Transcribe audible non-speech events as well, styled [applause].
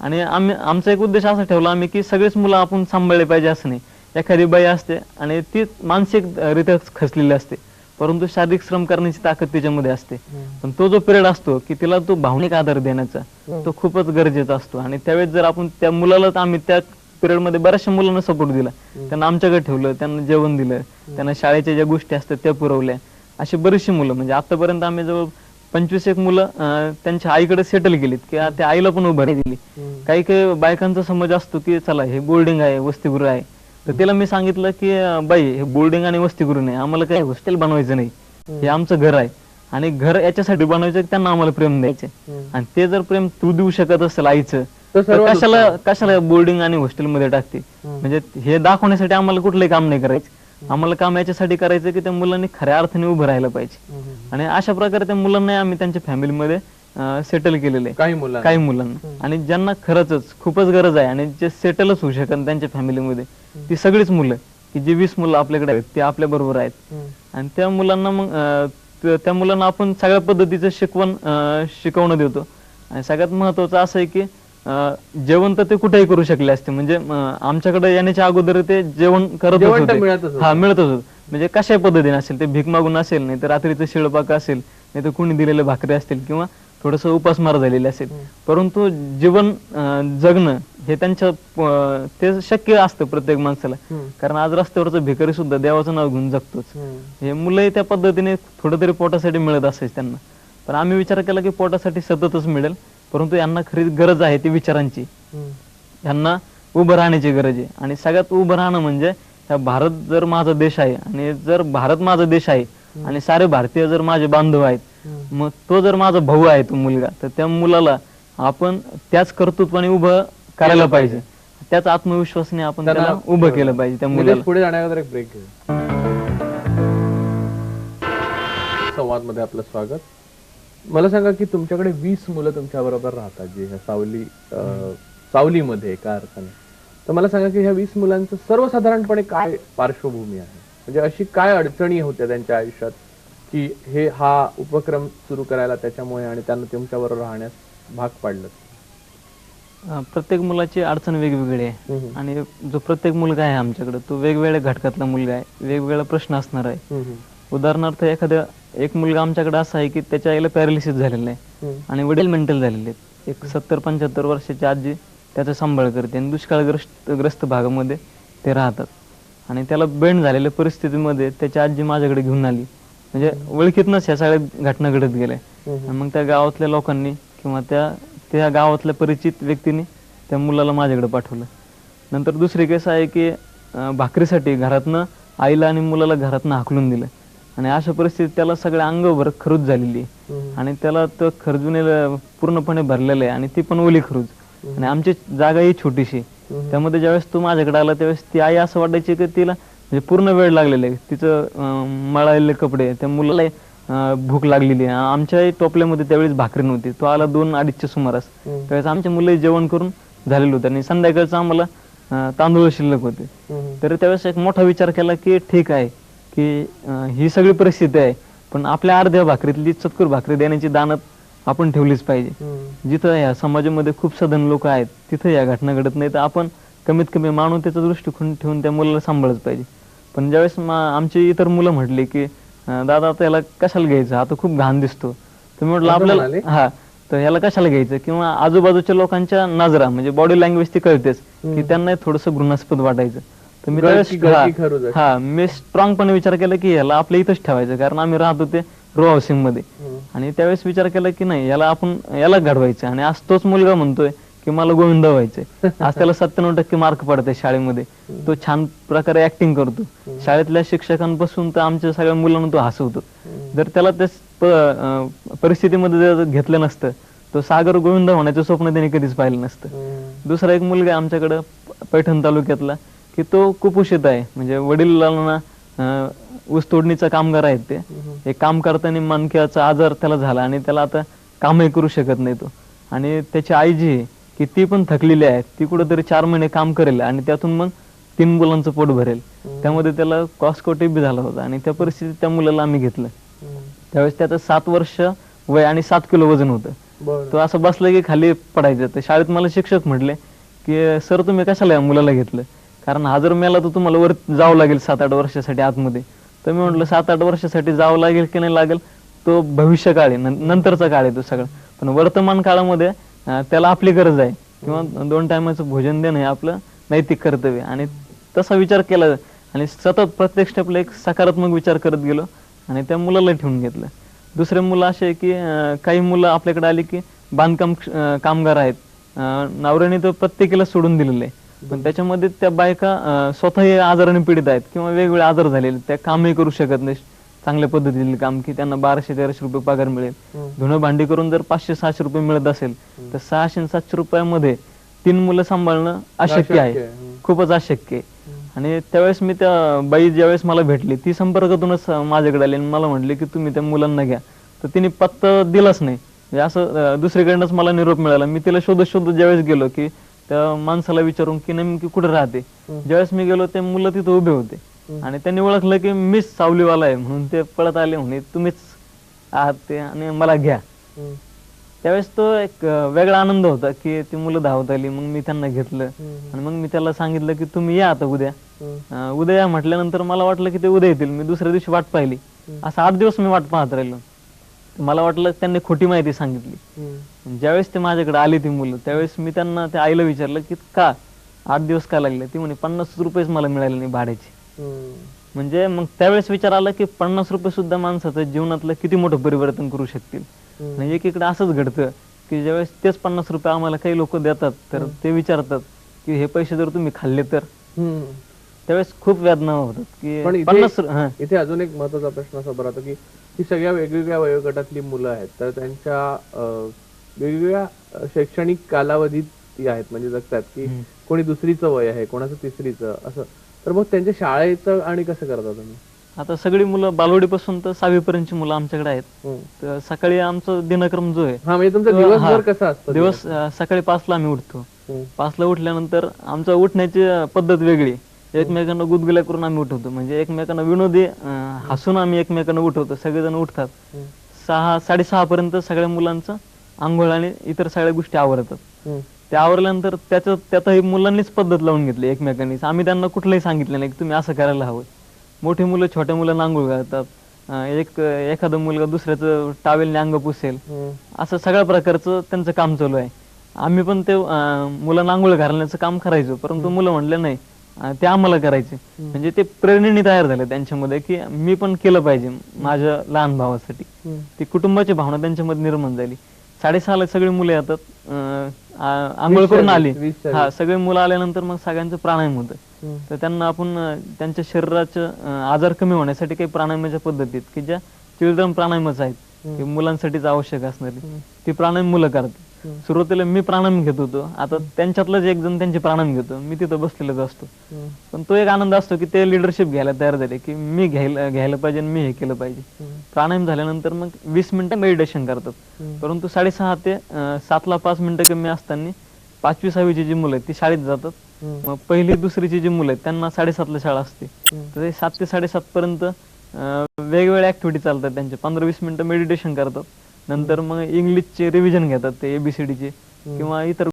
आणि आम्ही आमचा एक उद्देश असा ठेवला आम्ही की सगळेच मुलं आपण सांभाळले पाहिजे असं नाही एखादी बाई असते आणि ती मानसिक रित्या खचलेली असते. परंतु शारीरिक श्रम करण्याची ताकद तिच्यामध्ये असते. पण तो जो पिरियड असतो की तिला तो भावनिक आधार देण्याचा तो खूपच गरजेचा असतो. आणि त्यावेळेस जर आपण त्या मुलाला आम्ही त्या पिरियडमध्ये बऱ्याचशा मुलांना सपोर्ट दिला. त्यांना आमच्याकडे ठेवलं त्यांना जेवण दिलं त्यांना शाळेच्या ज्या गोष्टी असतात त्या पुरवल्या. अशी बरीचशी मुलं म्हणजे आतापर्यंत आम्ही जवळ पंचवीस एक मुलं त्यांच्या आईकडे सेटल केलीत किंवा त्या आईला पण उभारी दिली. काही काही बायकांचा समज असतो की चला हे बोर्डिंग आहे वसतिगृह आहे. तर तिला मी सांगितलं की बाई हे बोर्डिंग आणि वसतिगृह नाही आम्हाला काही हॉस्टेल बनवायचं नाही. हे आमचं घर आहे. आणि घर याच्यासाठी बनवायचं त्यांना आम्हाला प्रेम द्यायचे आणि ते जर प्रेम तू देऊ शकत असेल आईचं तर कशाला कशाला बोर्डिंग आणि हॉस्टेल मध्ये टाकते म्हणजे हे दाखवण्यासाठी आम्हाला कुठलंही काम नाही करायचं. आम्हाला काम याच्यासाठी करायचं की त्या मुलांनी खऱ्या अर्थाने उभं राहायला पाहिजे. आणि अशा प्रकारे त्या मुलांना आम्ही त्यांच्या फॅमिलीमध्ये सेटल केलेले. काही मुलं काही मुलांना. आणि ज्यांना खरंच खूपच गरज आहे आणि जे सेटलच होऊ शकत त्यांच्या फॅमिलीमध्ये ती सगळीच मुलं की जी वीस मुलं आपल्याकडे आहेत ते आपल्या बरोबर आहेत. आणि त्या मुलांना मग त्या मुलांना आपण सगळ्या पद्धतीचं शिकवण शिकवणं देतो. आणि सगळ्यात महत्वाचं असं आहे की जेवण तर ते कुठेही करू शकले असते. म्हणजे आमच्याकडे येण्याच्या अगोदर ते जेवण तर होते. मिळतच होतं. हा मिळतच होत. म्हणजे कशा पद्धतीने असेल ते भीक मागून असेल नाही तर रात्रीचं शिळपाक असेल नाही तर कुणी दिलेले भाकरी असतील किंवा थोडस उपासमार झालेले असेल. परंतु जीवन अं, जगणं हे त्यांच्या ते शक्य असतं प्रत्येक माणसाला. कारण आज रस्त्यावरचं भिकारी सुद्धा देवाचं नाव घेऊन जगतोच. हे मुलंही त्या पद्धतीने थोडं तरी पोटासाठी मिळत असायच त्यांना. पण आम्ही विचार केला की पोटासाठी सततच मिळेल. परंतु यांना खरी गरज आहे ती विचारांची. यांना उभं राहण्याची गरज आहे. आणि सगळ्यात उभं राहणं म्हणजे ह्या भारत जर माझा देश आहे आणि जर भारत माझा देश आहे आणि सारे भारतीय जर माझे बांधव आहेत मग तो जर माझा भाऊ आहे तो मुलगा तर त्या मुलाला आपण त्याच कर्तृत्वाने उभं करायला पाहिजे. त्याच आत्मविश्वासाने आपण त्याला उभं केलं पाहिजे त्या लगेच मुलाला. पुढे जाण्याअगोदर एक ब्रेक घेऊ. संवादमध्ये आपलं स्वागत. मला सांगा की तुमच्याकडे वीस मुलं तुमच्या बरोबर राहतात जे ह्या सावली अं, सावलीमध्ये एका अर्थाने. तर मला सांगा की ह्या वीस मुलांचं सर्वसाधारणपणे काय पार्श्वभूमी आहे? म्हणजे अशी काय अडचणी होत्या त्यांच्या आयुष्यात की हे हा उपक्रम सुरू करायला त्याच्यामुळे आणि त्यांना तुमच्याबरोबर राहण्यास भाग पाडलं? अं, प्रत्येक मुलाची अडचण वेगवेगळी आहे. आणि जो प्रत्येक मुलगा आहे आमच्याकडे तो वेगवेगळ्या घटकातला मुलगा आहे. वेगवेगळा प्रश्न असणार आहे. उदाहरणार्थ एखाद्या एक मुलगा आमच्याकडे असा आहे की त्याच्या आईला पॅरालिसिस झालेला आहे. आणि वडील मेंटल झालेले आहेत. एक सत्तर पंच्याहत्तर वर्षाची आजी त्याचा सांभाळ करते आणि दुष्काळग्रस्त ग्रस्त भागामध्ये ते राहतात. आणि त्याला बेंड झालेल्या परिस्थितीमध्ये त्याची आजी माझ्याकडे घेऊन आली. म्हणजे ओळखीतनच ह्या सगळ्या घटना घडत गेल्या. आणि मग त्या गावातल्या लोकांनी किंवा त्या त्या गावातल्या परिचित व्यक्तीने त्या मुलाला माझ्याकडे पाठवलं. नंतर दुसरी केस आहे की भाकरीसाठी घरातनं आईला आणि मुलाला घरातनं हाकलून दिलं. आणि अशा परिस्थितीत त्याला सगळ्या अंगभर खरूज झालेली. आहे आणि त्याला तो खरजुने पूर्णपणे भरलेलं आहे आणि ती पण ओली खरूज आणि आमची जागा ही छोटीशी त्यामध्ये ज्यावेळेस तो माझ्याकडे आला त्यावेळेस ती आई असं वाटायची की तिला म्हणजे पूर्ण वेळ लागलेला आहे. तिचं अं, मळालेले कपडे त्या मुलाला अं, भूक लागलेली आहे. आमच्याही टोपल्यामध्ये त्यावेळेस भाकरी नव्हती. तो आला दोन अडीचच्या सुमारास. त्यावेळेस आमचे मुलं जेवण करून झालेलं होतं. आणि संध्याकाळचं आम्हाला अं, तांदूळ शिल्लक होते. तर त्यावेळेस एक मोठा विचार केला की ठीक आहे. की अं, ही सगळी परिस्थिती आहे पण आपल्या अर्ध्या भाकरीतली चतकुर भाकरी देण्याची दानत आपण ठेवलीच पाहिजे. जिथं या समाजामध्ये खूप सधन लोक आहेत तिथं या घटना घडत नाही तर आपण कमीत कमी मानवतेचा दृष्टिकोन ठेवून त्या मुलाला सांभाळच पाहिजे. पण ज्यावेळेस मा- आमची इतर मुलं म्हटली की अं, दादा आता याला कशाला घ्यायचं? हा तर खूप घाण दिसतो. तर मी म्हटलं असं आपल्याला? हा तर ह्याला कशाला घ्यायचं? किंवा आजूबाजूच्या लोकांच्या नजरा म्हणजे बॉडी लँग्वेज ती कळतेच की त्यांना थोडस घृणास्पद वाटायचं. तर मी गळती खरूज हा- हा मी स्ट्रॉंगपणे विचार केला की ह्याला आपल्या इथंच ठेवायचं कारण आम्ही राहत होते रो हाऊसिंगमध्ये. आणि त्यावेळेस विचार केला की नाही याला आपण याला घडवायचं. आणि आज तोच मुलगा म्हणतोय की मला गोविंद व्हायचंय. [laughs] आज त्याला सत्त्याण्णव टक्के मार्क पडते शाळेमध्ये. तो छान प्रकारे ऍक्टिंग करतो. शाळेतल्या शिक्षकांपासून तर आमच्या सगळ्या मुलांना तो हसवतो. जर त्याला त्या प- अं, परिस्थितीमध्ये जर घेतलं नसतं तो सागर गोविंद होण्याचं स्वप्न त्याने कधीच पाहिलं नसतं. दुसरा एक मुलगा आमच्याकडं प- पैठण तालुक्यातला. की तो कुपोषित आहे. म्हणजे वडिलांना ऊस तोडणीचा कामगार आहेत ते. हे काम करताना मणक्याचा आजार त्याला झाला आणि त्याला आता कामही करू शकत नाही तो. आणि त्याची आई जी आहे की ती पण थकलेली आहे. ती कुठेतरी चार महिने काम करेल आणि त्यातून मग तीन मुलांचं पोट भरेल. त्यामध्ये त्याला कॉस्कोटी बी झाला होता आणि त्या परिस्थितीत त्या मुलाला आम्ही घेतलं. त्यावेळेस त्याचं सात वर्ष वय आणि सात किलो वजन होतं. तो असं बसला की खाली पडायचं. तर शाळेत मला शिक्षक म्हटले की सर तुम्ही कशाला या मुलाला घेतलं? कारण हा जर मेला तर तुम्हाला वर जावं लागेल सात आठ वर्षासाठी आतमध्ये. तर मी म्हटलं सात आठ वर्षासाठी जावं लागेल की नाही लागेल? तो भविष्य काळ आहे नं- नंतरचा काळ आहे तो सगळा. पण वर्तमान काळामध्ये अं, त्याला आपली गरज आहे. किंवा दोन टायमाचं भोजन देणं हे आपलं नैतिक कर्तव्य. आहे. आणि तसा विचार केला आणि सतत प्रत्येक स्टेपला एक सकारात्मक विचार करत गेलो आणि त्या मुलाला ठेवून घेतलं. दुसरे मुलं असे आहे की अं, काही मुलं आपल्याकडे आली की बांधकाम क्ष- अं, कामगार आहेत. अं, नवऱ्याने तर प्रत्येकीला सोडून दिलेलं आहे. पण त्याच्यामध्ये त्या बायका अं, स्वतःही आजाराने पीडित आहेत किंवा वेगवेगळे आजार झालेले त्या कामही करू शकत नाही चांगल्या पद्धतीने काम की त्यांना बाराशे तेराशे रुपये पगार मिळेल. धुणं भांडी करून जर पाचशे सहाशे रुपये मिळत असेल तर सहाशे आणि सातशे रुपयामध्ये तीन मुलं सांभाळणं अशक्य आहे. हम्म. खूपच अशक्य आहे. आणि त्यावेळेस मी त्या बाई ज्यावेळेस मला भेटली ती संपर्कातूनच माझ्याकडे आली आणि मला म्हटली की तुम्ही त्या मुलांना घ्या. तर तिने पत्ता दिलाच नाही. म्हणजे असं अं, दुसरीकडनंच मला निरोप मिळाला. मी तिला शोधत शोधत ज्यावेळेस गेलो की त्या माणसाला विचारून की नेमकी कुठे राहते? ज्यावेळेस मी गेलो ते मुलं तिथं उभे होते. आणि त्यांनी ओळखलं की मीच सावलीवाला आहे म्हणून ते पळत आले म्हणे तुम्हीच आहात ते आणि मला घ्या. त्यावेळेस तो एक वेगळा आनंद होता की ती मुलं धावत आली मग मी त्यांना घेतलं. आणि मग मी त्याला सांगितलं की तुम्ही या आता उद्या. उद्या या म्हटल्यानंतर मला वाटलं की ते उद्या येतील. मी दुसऱ्या दिवशी वाट पाहिली. असं आठ दिवस मी वाट पाहत राहिलो. मला वाटलं त्यांनी खोटी माहिती सांगितली. ज्यावेळेस ते माझ्याकडे आली ती मुलं त्यावेळेस मी त्यांना त्या आईला विचारलं की का आठ दिवस का लागले ती म्हणे पन्नास रुपयेच मला मिळाले नाही भाड्याची. म्हणजे मग त्यावेळेस विचार आला की पन्नास रुपये सुद्धा माणसाचं जीवनातलं किती मोठं परिवर्तन करू शकतील. आणि एकीकडे असंच घडतं की ज्यावेळेस तेच पन्नास रुपये आम्हाला काही लोक देतात तर ते विचारतात की हे पैसे जर तुम्ही खाल्ले तर. त्यावेळेस खूप वेदना होतात की पन्नास इथे अजून एक महत्त्वाचा प्रश्न असा राहतो की ही सगळ्या वेगवेगळ्या वयोगटातली मुलं आहेत तर त्यांच्या वेगवेगळ्या शैक्षणिक कालावधीत ती आहेत म्हणजे जगतात की कोणी दुसरीचं वय आहे कोणाचं तिसरीचं असं. तर मग त्यांच्या शाळेचं आणि कसं करता तुम्ही? आता सगळी मुलं बालवाडीपासून तर सहावी पर्यंतची मुलं आमच्याकडे आहेत. हम्म. तर सकाळी आमचा दिनक्रम जो आहे. हा म्हणजे दिवसभर हा. कसा असतो दिवस सकाळी पाचला आम्ही उठतो. हम्म. पाचला उठल्यानंतर आमचा उठण्याची पद्धत वेगळी. एकमेकांना गुदगुल्या करून आम्ही उठवतो. म्हणजे एकमेकांना विनोदी अं, हसून आम्ही एकमेकांना उठवतो. सगळेजण उठतात. सहा साडेसहा पर्यंत सगळ्या मुलांचं आंघोळ आणि इतर सगळ्या गोष्टी आवरतात. ते आवरल्यानंतर त्याचं त्यातही मुलांनीच पद्धत लावून घेतली एकमेकांनी. आम्ही त्यांना कुठलंही सांगितलं नाही की तुम्ही असं करायला हवं. मोठी मुलं छोट्या मुलांना आंघोळ घालतात. अं, एक एखादा मुलगा दुसऱ्याचं टावेलने अंग पुसेल. असं सगळ्या प्रकारचं त्यांचं काम चालू आहे. आम्ही पण ते अं, मुलांना आंघोळ घालण्याचं काम करायचो परंतु मुलं म्हणले नाही ते आम्हाला करायचे. म्हणजे ते प्रेरणेने तयार झाले त्यांच्यामध्ये की मी पण केलं पाहिजे माझ्या लहान भावासाठी. ती कुटुंबाची भावना त्यांच्यामध्ये निर्माण झाली. साडेसहाला सगळी मुलं येतात. आंघोळ करून आली. हा सगळे मुलं आल्यानंतर मग सगळ्यांचं प्राणायाम होतं. तर त्यांना आपण त्यांच्या शरीराचं आजार कमी होण्यासाठी काही प्राणायामाच्या पद्धतीत की ज्या चिल्ड्रन प्राणायामच आहेत मुलांसाठीच आवश्यक असणारी. ती प्राणायाम मुलं करतात. सुरुवातीला मी प्राणायाम घेत होतो आता त्यांच्यातलंच एक जण त्यांचे प्राणायाम घेतो मी तिथं बसलेलोच असतो. पण तो एक आनंद असतो की ते लिडरशिप घ्यायला तयार झाले की मी घ्यायला घ्यायला पाहिजे आणि मी हे केलं पाहिजे. प्राणायाम झाल्यानंतर मग वीस मिनिटं मेडिटेशन करतात. परंतु साडेसहा ते सातला पाच मिनिटं कमी असताना पाचवी सहावीची जी मुलं आहेत ती शाळेत जातात. मग पहिली दुसरीची जी मुलं आहेत त्यांना साडेसातला शाळा असते. तर ते सात ते साडेसात पर्यंत वेगवेगळ्या ऍक्टिव्हिटी चालतात त्यांचे पंधरा वीस मिनिटं मेडिटेशन करतात नंतर मग इंग्लिशचे रिव्हिजन घेतात ते एबीसीडीचे किंवा इतर